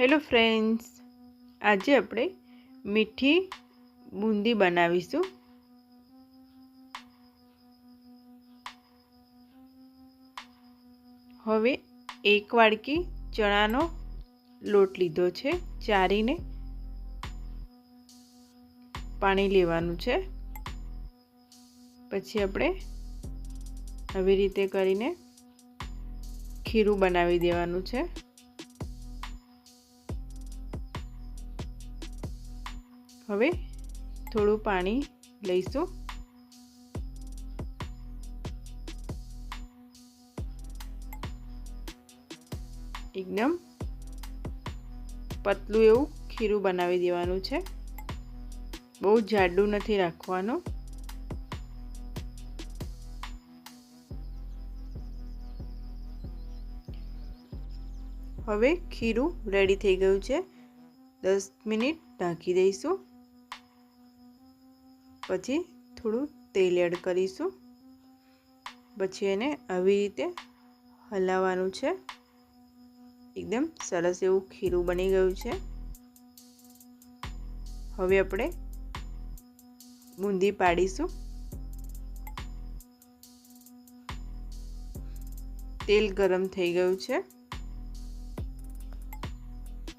Hello friends આજે આપણે મીઠી બુંદી બનાવીશું. હવે એક વાડકી ચણાનો લોટ લીધો છે, ચારીને પાણી લેવાનું છે. પછી આપણે આવી રીતે કરીને ખીરું બનાવી દેવાનું છે. હવે થોડું પાણી લઈશું. એકદમ પતલું એવું ખીરું બનાવી દેવાનું છે. બહુ જાડું નથી રાખવાનું. હવે ખીરું રેડી થઈ ગયું છે. દસ મિનિટ ઢાંકી દઈશું. પછી થોડું તેલ એડ કરીશું. પછી એને આવી રીતે હલાવવાનું છે. એકદમ સરસ એવું ખીરું બની ગયું છે. હવે આપણે બુંદી પાડીશું. તેલ ગરમ થઈ ગયું છે.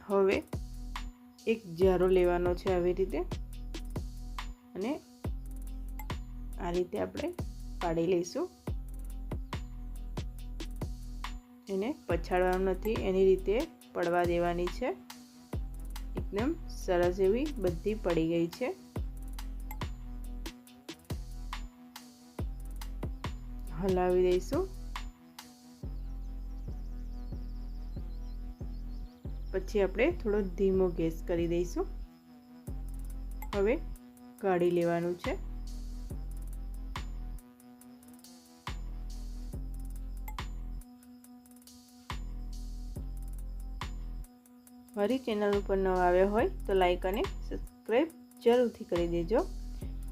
હવે એક જારો લેવાનો છે આવી રીતે. અને આ રીતે આપણે કાઢી લઈશું. એને પછાડવાનું નથી, એની રીતે પડવા દેવાની છે. એકદમ સરસ એવી બધી પડી ગઈ છે. હલાવી દઈશું. પછી આપણે થોડો ધીમો ગેસ કરી દઈશું. હવે કાઢી લેવાનું છે. મારી ચેનલ ઉપર ન આવ્યા હોય તો લાઈક અને સબસ્ક્રાઈબ જરૂરથી કરી દેજો.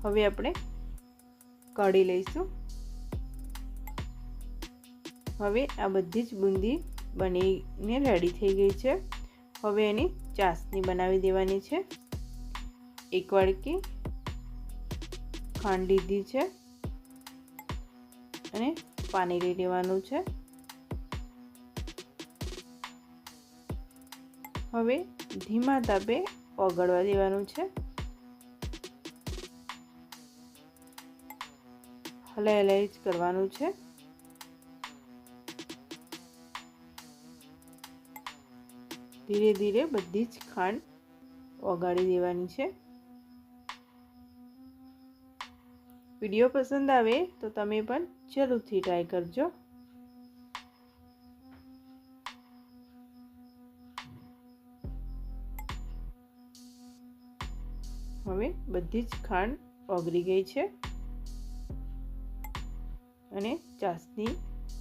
હવે આપણે કાઢી લઈશું. હવે આ બધી જ બુંદી બનીને રેડી થઈ ગઈ છે. હવે એની ચાસણી બનાવી દેવાની છે. એક વાડકી ખાંડ લીધી છે. અને પાણી લઈ લેવાનું છે. હવે ધીમા તાપે ઓગળવા દેવાનું છે. હલાઈ હલાઈ જ કરવાનું છે. ધીરે ધીરે બધી જ ખાંડ ઓગાળી દેવાની છે. વીડિયો પસંદ આવે તો તમે પણ જરૂરથી ટ્રાય કરજો. હવે બધી જ ખાંડ ઓગળી ગઈ છે અને ચાસણી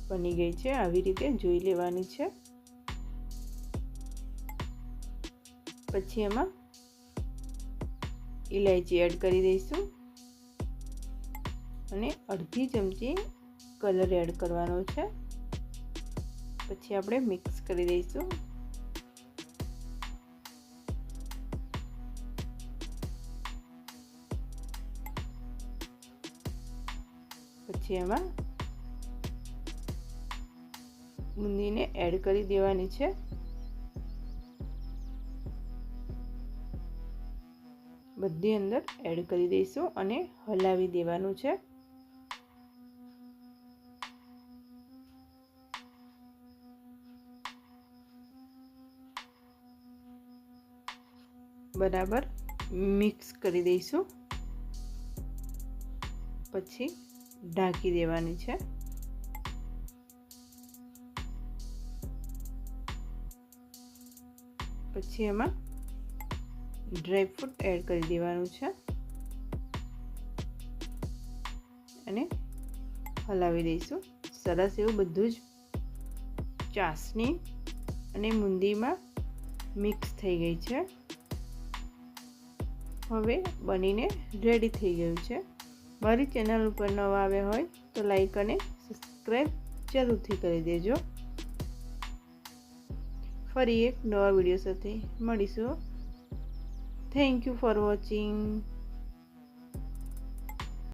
બની ગઈ છે. આવી રીતે જોઈ લેવાની છે. પછી એમાં ઇલાયચી એડ કરી દઈશું અને અડધી ચમચી કલર એડ કરવાનો છે. પછી આપણે મિક્સ કરી દઈશું. પછી એમાં બુંદીને એડ કરી દેવાની છે. બધી અંદર એડ કરી દઈશું અને હલાવી દેવાનું છે. બરાબર મિક્સ કરી દઈશું. પછી ઢાંકી દેવાની છે. પછી એમાં ડ્રાયફ્રૂટ એડ કરી દેવાનું છે. અને હલાવી દઈશું. સરસ એવું બધું જ ચાસણી અને મુંદીમાં મિક્સ થઈ ગઈ છે. હવે બનીને રેડી થઈ ગયું છે. મારી ચેનલ ઉપર નવા આવ્યા હોય તો લાઈક અને સબસ્ક્રાઈબ જરૂરથી કરી દેજો. ફરી એક નવા વીડિયો સાથે મળીશું. Thank you for watching